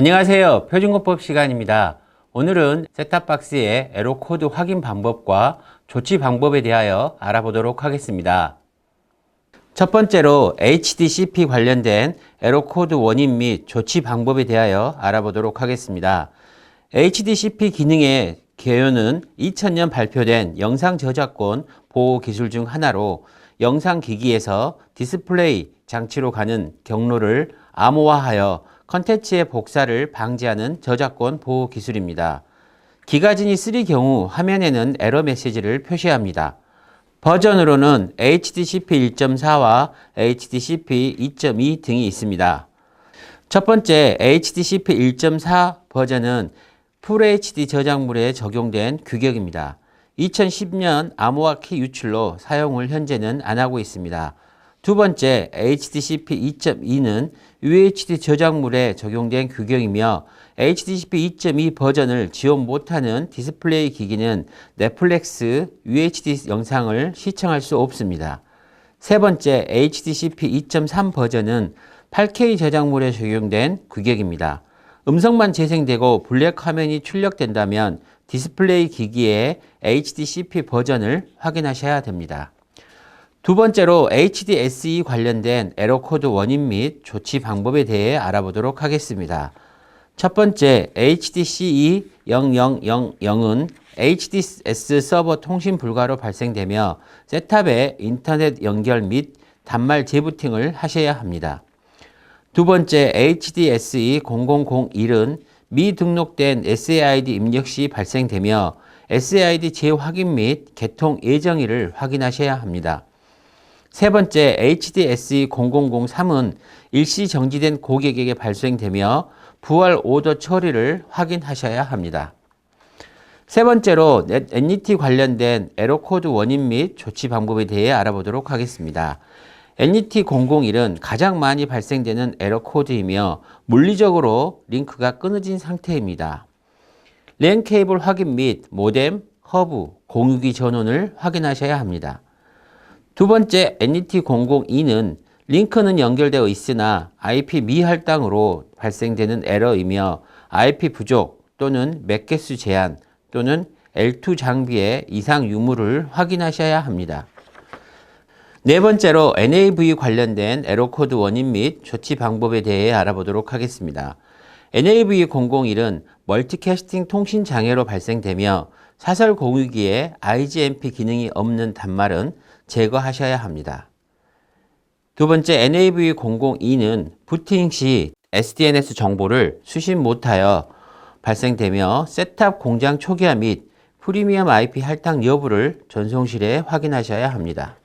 안녕하세요. 표준공법 시간입니다. 오늘은 셋탑박스의 에러 코드 확인 방법과 조치 방법에 대하여 알아보도록 하겠습니다. 첫 번째로 HDCP 관련된 에러 코드 원인 및 조치 방법에 대하여 알아보도록 하겠습니다. HDCP 기능의 개요는 2000년 발표된 영상 저작권 보호 기술 중 하나로 영상 기기에서 디스플레이 장치로 가는 경로를 암호화하여 컨텐츠의 복사를 방지하는 저작권 보호 기술입니다. 기가진이 쓰리 경우 화면에는 에러 메시지를 표시합니다. 버전으로는 HDCP 1.4와 HDCP 2.2 등이 있습니다. 첫 번째 HDCP 1.4 버전은 FHD 저작물에 적용된 규격입니다. 2010년 암호화 키 유출로 사용을 현재는 안 하고 있습니다. 두 번째 HDCP 2.2는 UHD 저작물에 적용된 규격이며 HDCP 2.2 버전을 지원 못하는 디스플레이 기기는 넷플릭스 UHD 영상을 시청할 수 없습니다. 세 번째 HDCP 2.3 버전은 8K 저작물에 적용된 규격입니다. 음성만 재생되고 블랙 화면이 출력된다면 디스플레이 기기의 HDCP 버전을 확인하셔야 됩니다. 두 번째로 HDSE 관련된 에러 코드 원인 및 조치 방법에 대해 알아보도록 하겠습니다. 첫 번째 HDCE 0000은 HDS 서버 통신 불가로 발생되며 셋탑의 인터넷 연결 및 단말 재부팅을 하셔야 합니다. 두 번째 HDSE 0001은 미등록된 SAID 입력 시 발생되며 SAID 재확인 및 개통 예정일을 확인하셔야 합니다. 세 번째 HDSE 0003은 일시 정지된 고객에게 발생되며 부활 오더 처리를 확인하셔야 합니다. 세 번째로 NET 관련된 에러 코드 원인 및 조치 방법에 대해 알아보도록 하겠습니다. NET 001은 가장 많이 발생되는 에러 코드이며 물리적으로 링크가 끊어진 상태입니다. 랜 케이블 확인 및 모뎀, 허브, 공유기 전원을 확인하셔야 합니다. 두 번째 NET 002는 링크는 연결되어 있으나 IP 미할당으로 발생되는 에러이며 IP 부족 또는 맥개수 제한 또는 L2 장비의 이상 유무를 확인하셔야 합니다. 네 번째로 NAV 관련된 에러 코드 원인 및 조치 방법에 대해 알아보도록 하겠습니다. NAV 001은 멀티캐스팅 통신 장애로 발생되며 사설 공유기에 IGMP 기능이 없는 단말은 제거하셔야 합니다. 두 번째 NAV 002는 부팅 시 SDNS 정보를 수신 못하여 발생되며 셋탑 공장 초기화 및 프리미엄 IP 할당 여부를 전송실에 확인하셔야 합니다.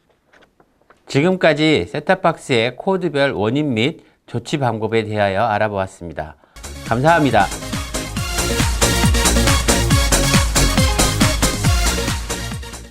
지금까지 셋탑박스의 코드별 원인 및 조치 방법에 대하여 알아보았습니다. 감사합니다.